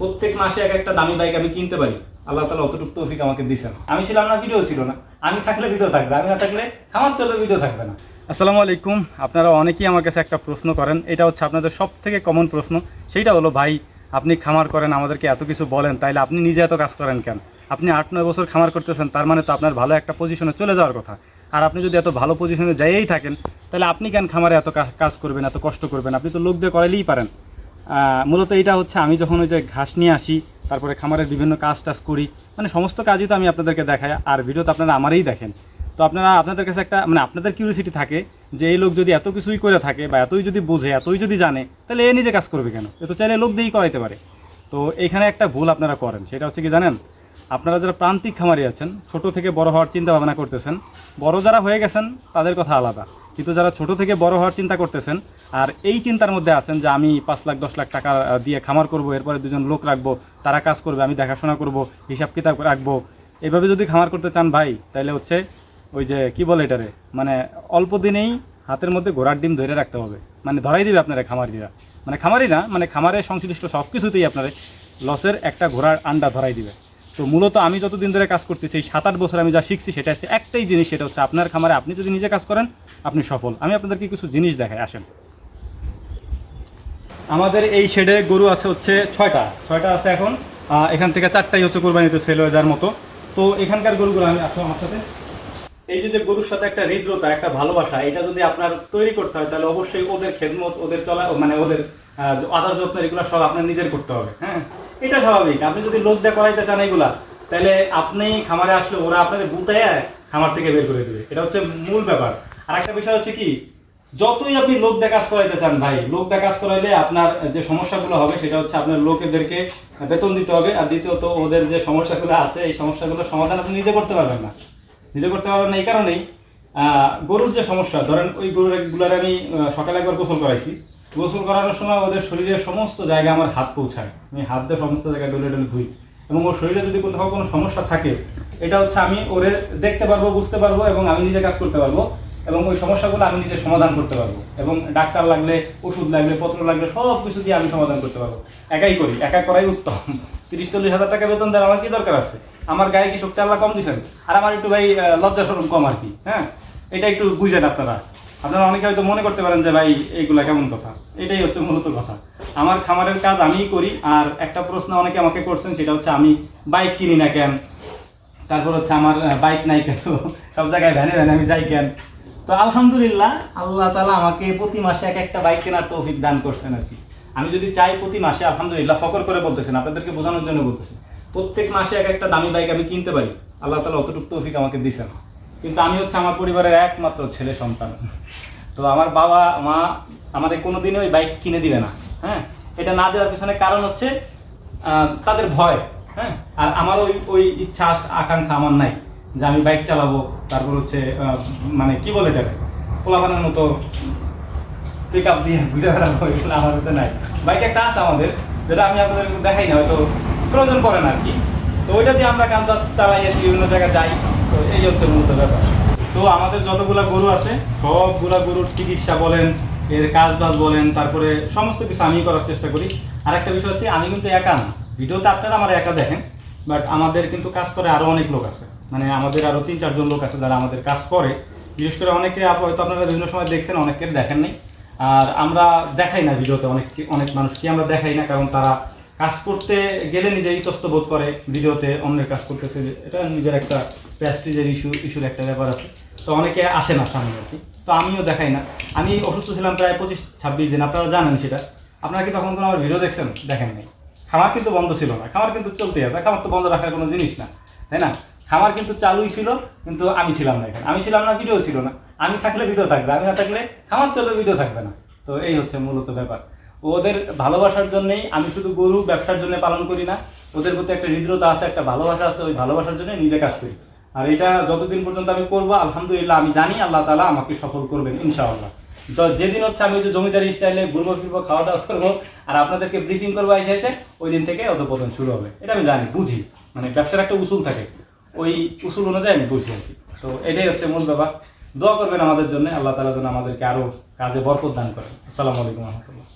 প্রত্যেক মাসে এক একটা দামি বাইক আমি কিনতে পারি। আল্লাহ তালা অতটুকু তৌফিক আমাকে দিয়েছেন। আমি ছিলাম না ভিডিও ছিল না। আমি থাকলে ভিডিও থাকবে, আমি না থাকলে খামার চললে ভিডিও থাকবে না। আসসালামু আলাইকুম। আপনারা অনেকেই আমার কাছে একটা প্রশ্ন করেন। এটা হচ্ছে আপনাদের সব থেকে কমন প্রশ্ন। সেইটা হলো, ভাই, আপনি খামার করেন, আমাদেরকে এত কিছু বলেন, তাইলে আপনি নিজে এত কাজ করেন কেন? আপনি আট, নয় বছর খামার করতেছেন, তার মানে তো আপনার ভালো একটা পজিশনে চলে যাওয়ার কথা। আর আপনি যদি এত ভালো পজিশনে যাইয়েই থাকেন তাহলে আপনি কেন খামারে এত কাজ করবেন, এত কষ্ট করবেন? আপনি তো লোক দিয়ে করাইলেই পারেন। মূলত এটা হচ্ছে আমি যখন ওই যে ঘাস নিয়ে আসি, তারপরে খামারের বিভিন্ন কাজ টাজ করি মানে সমস্ত কাজই তো আমি আপনাদেরকে দেখাই, আর ভিডিও তো আপনারা আমারই দেখেন। তো আপনারা, আপনাদের কাছে একটা মানে আপনাদের কিউরিয়াসিটি থাকে যে এই লোক যদি এত কিছুই করে থাকে বা এতই যদি বোঝে, এতই যদি জানে, তাহলে এ নিজে কাজ করবে কেন? এ তো চাইলে লোক দিয়েই করাইতে পারে। তো এখানে একটা ভুল আপনারা করেন, সেটা হচ্ছে কি জানেন? আপনারা যারা প্রান্তিক খামারি আছেন, ছোট থেকে বড় হওয়ার চিন্তা ভাবনা করতেছেন, বড় যারা হয়ে গেছেন, তাদের কথা আলাদা। কিন্তু যারা ছোট থেকে বড় হওয়ার চিন্তা করতেছেন আর এই চিন্তার মধ্যে আছেন যে আমি পাঁচ লাখ, দশ লাখ টাকা দিয়ে খামার করব, এরপরে দুজন লোক রাখব, তারা কাজ করবে, আমি দেখাশোনা করব, হিসাব কিতাব রাখব, এভাবে যদি খামার করতে চান ভাই তাহলে হচ্ছে ওই যে কি বলে এটারে? মানে অল্প দিনেই হাতের মধ্যে ঘোড়ার ডিম ধরে রাখতে হবে। মানে ধরাই দিবে আপনারা খামারিরা। মানে খামারি না মানে খামারের সংশ্লিষ্ট সব কিছুতেই আপনারা লসের একটা ঘোড়ার আন্ডা ধরাই দিবে। তো মূলত আমি যতদিন ধরে কাজ করতেছি সাত আট বছর আমি যা শিখছি সেটা হচ্ছে একটাই জিনিস, সেটা হচ্ছে আপনার খামারে আপনি যদি নিজে কাজ করেন, আপনি সফল। আমি আপনাদেরকে কিছু জিনিস দেখাই, আসেন। আমাদের এই শেডে গরু আছে হচ্ছে ছয়টা। ছয়টা আছে এখন। এখান থেকে চারটাই হচ্ছে কোরবানিতে সেল হয়ে যাওয়ার মতো। তো এখানকার গরুগুলো আমি আসো আমার সাথে। এই যে গরুর সাথে একটা হৃদ্রতা, একটা ভালোবাসা, এটা যদি আপনার তৈরি করতে হয়, তাহলে অবশ্যই ওদের খেদমত, ওদের চলা মানে ওদের আদর যত্ন, এগুলো সব আপনার নিজের করতে হবে হ্যাঁ? এটা স্বাভাবিক। আপনি যদি লোক দিয়ে করাইতে চান এগুলা, তাহলে আপনি খামারে আসলে ওরা আপনাদের গুতায় খামার থেকে বের করে দেবে। এটা হচ্ছে মূল ব্যাপার। আর একটা বিষয় হচ্ছে কি, যতই আপনি লোক দিয়ে কাজ করাইতে চান ভাই লোক দিয়ে কাজ করাইলে আপনার যে সমস্যাগুলো হবে, সেটা হচ্ছে আপনার লোকেদেরকে বেতন দিতে হবে। আর দ্বিতীয়ত, ওদের যে সমস্যাগুলো আছে, এই সমস্যাগুলোর সমাধান আপনি নিজে করতে পারবেন না। নিজে করতে পারবেন না এই কারণেই গরুর যে সমস্যা, ধরেন ওই গরুরগুলার আমি সকালে একবার গোসল করাইছি। গোসল করানোর সময় ওদের শরীরের সমস্ত জায়গায় আমার হাত পৌঁছায়। আমি হাত দিয়ে সমস্ত জায়গায় ডলে ডলে ধুই। এবং ওর শরীরে যদি কোথাও কোনো সমস্যা থাকে, এটা হচ্ছে আমি ওরে দেখতে পারব, বুঝতে পারব এবং আমি নিজে কাজ করতে পারব এবং ওই সমস্যাগুলো আমি নিজে সমাধান করতে পারব। এবং ডাক্তার লাগলে, ওষুধ লাগলে, পত্র লাগলে সব কিছু দিয়ে আমি সমাধান করতে পারব। একাই করি, একা করাই উত্তম। তিরিশ, চল্লিশ হাজার টাকা বেতন দেন আমার কি দরকার আছে? আমার গায়ে কি শক্তি আল্লাহ কম দিচ্ছেন আর আমার একটু ভাই লজ্জা সরম কম আর কি হ্যাঁ? এটা একটু বুঝেন আপনারা। আপনারা অনেকে হয়তো মনে করতে পারেন যে ভাই, এইগুলা কেমন কথা? এটাই হচ্ছে মূলত কথা। আমার খামারের কাজ আমিই করি, আর একটা প্রশ্ন অনেকে আমাকে করছেন, সেটা হচ্ছে আমি বাইক কিনি না কেন? তারপর হচ্ছে আমার বাইক নাই কেন? সব জায়গায় ভ্যানে ভ্যানে আমি যাই কেন? তো আলহামদুলিল্লাহ, আল্লাহ তালা আমাকে প্রতি মাসে এক একটা বাইক কেনার তৌফিক দান করছেন আর কি। আমি যদি চাই প্রতি মাসে, আলহামদুলিল্লাহ ফকর করে বলতেছেন আপনাদেরকে বোঝানোর জন্য বলতেছি। প্রত্যেক মাসে এক একটা দামি বাইক আমি কিনতে পারি। আল্লাহ তালা অতটুকু তৌফিক আমাকে দিয়েছেন। কিন্তু আমি হচ্ছে আমার পরিবারের একমাত্র ছেলে সন্তান। তো আমার বাবা, মা আমাদের কোনো দিনই ওই বাইক কিনে দিবে না হ্যাঁ? এটা না দেওয়ার পিছনে কারণ হচ্ছে তাদের ভয় হ্যাঁ? আর আমার ওই ওই ইচ্ছা, আকাঙ্ক্ষা আমার নাই যে আমি বাইক চালাবো, তারপর হচ্ছে মানে কি বলে এটাকে? পোলাপানের মতো পিক আপ দিয়ে ঘুরে বেড়াবো, এগুলো আমার মধ্যে নাই। বাইক একটা আছে আমাদের, যেটা আমি আপনাদের দেখাই না, হয়তো প্রয়োজন পড়ে না আর কি। তো ওইটা দিয়ে আমরা বাজ চালাই আছি বিভিন্ন জায়গায় যাই। এই হচ্ছে মূলত ব্যাপার। তো আমাদের যতগুলা গরু আছে, সবগুলা গরুর চিকিৎসা বলেন, এর কাজ বাজ বলেন, তারপরে সমস্ত কিছু আমি করার চেষ্টা করি। আর একটা বিষয় হচ্ছে, আমি কিন্তু একা না। ভিডিওতে আপনারা আমার একা দেখেন বাট আমাদের কিন্তু কাজ করে আরও অনেক লোক আছে। মানে আমাদের আরও তিন চারজন লোক আছে যারা আমাদের কাজ করে। বিশেষ করে অনেকে হয়তো আপনারা বিভিন্ন সময় দেখছেন, অনেকের দেখেন নাই। আর আমরা দেখাই না ভিডিওতে অনেক অনেক মানুষকে আমরা দেখাই না, কারণ তারা কাজ করতে গেলে নিজে ইতস্ত বোধ করে ভিডিওতে অন্যের কাজ করতেছে। এটা নিজের একটা প্যাস্টিজের ইস্যু ইস্যুর একটা ব্যাপার আছে। তো অনেকে আসে না সামনে আর কি। তো আমিও দেখাই না। আমি অসুস্থ ছিলাম প্রায় পঁচিশ, ছাব্বিশ দিন। আপনারা জানেন সেটা। আপনারা কি তখন কোনো আমার ভিডিও দেখছেন? দেখেন নাই। খামার কিন্তু বন্ধ ছিল না। খামার কিন্তু চলতেই আছে। খামার তো বন্ধ রাখার কোনো জিনিস না। তাই না? খামার কিন্তু চালুই ছিল, কিন্তু আমি ছিলাম না এখানে। আমি ছিলাম না, ভিডিও ছিল না। আমি থাকলে ভিডিও থাকবে। আমি না থাকলে খামার চললে ভিডিও থাকবে না। তো এই হচ্ছে মূলত ব্যাপার। ওদের ভালোবাসার জন্যই আমি শুধু গরু ব্যবসার জন্য পালন করি না, ওদের প্রতি একটা হৃদ্রতা আছে, একটা ভালোবাসা আছে, ওই ভালোবাসার জন্য নিজে কাজ করি। আর এটা যতদিন পর্যন্ত আমি করব, আলহামদুলিল্লাহ আমি জানি আল্লাহ তালা আমাকে সফল করবেন, ইনশাআল্লাহ। যেদিন হচ্ছে আমি যে জমিদারি স্টাইলে ঘুরবো, ফিরবো খাওয়া দাওয়া করব, আর আপনাদেরকে ব্রিফিং করব এসে এসে, ওই দিন থেকে অধপতন শুরু হবে। এটা আমি জানি, বুঝি। মানে ব্যবসার একটা উসুল থাকে। ওই উসুল অনুযায়ী আমি বুঝি আর তো এটাই হচ্ছে মূল ব্যাপার। দোয়া করবেন আমাদের জন্য, আল্লাহ তালা যেন আমাদেরকে আরও কাজে বরকত দান করেন। আসসালামু আলাইকুম রহমতুল্লাহ।